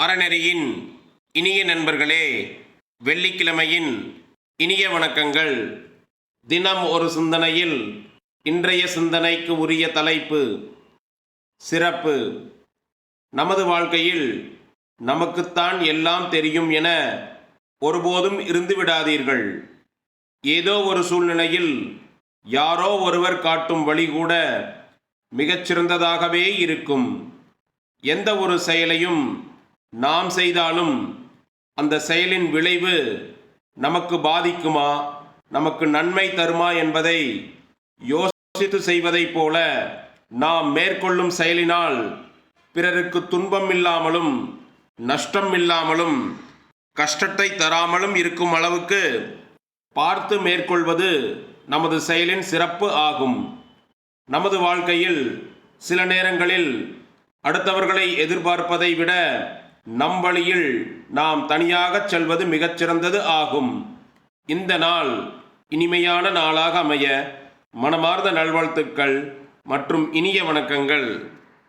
அறநெறியின் இனிய நண்பர்களே வெள்ளிக்கிழமையின் இனிய வணக்கங்கள். தினம் ஒரு சிந்தனையில் இன்றைய சிந்தனைக்கு உரிய தலைப்பு சிறப்பு. நமது வாழ்க்கையில் நமக்குத்தான் எல்லாம் தெரியும் என ஒருபோதும் இருந்து விடாதீர்கள். ஏதோ ஒரு சூழ்நிலையில் யாரோ ஒருவர் காட்டும் வழி கூட மிகச்சிறந்ததாகவே இருக்கும். எந்த ஒரு செயலையும் நாம் செய்தாலும் அந்த செயலின் விளைவு நமக்கு பாதிக்குமா? நமக்கு நன்மை தருமா என்பதை யோசித்து செய்வதைப் போல நாம் மேற்கொள்ளும் செயலினால் பிறருக்கு துன்பம் இல்லாமலும் நஷ்டம் இல்லாமலும் கஷ்டத்தை தராமலும் இருக்கும் அளவுக்கு பார்த்து மேற்கொள்வது நமது செயலின் சிறப்பு ஆகும். நமது வாழ்க்கையில் சில நேரங்களில் அடுத்தவர்களை எதிர்பார்ப்பதை விட நம் வழியில் நாம் தனியாகச் செல்வது மிகச்சிறந்தது ஆகும். இந்த நாள் இனிமையான நாளாக அமைய மனமார்ந்த நல்வாழ்த்துக்கள் மற்றும் இனிய வணக்கங்கள்.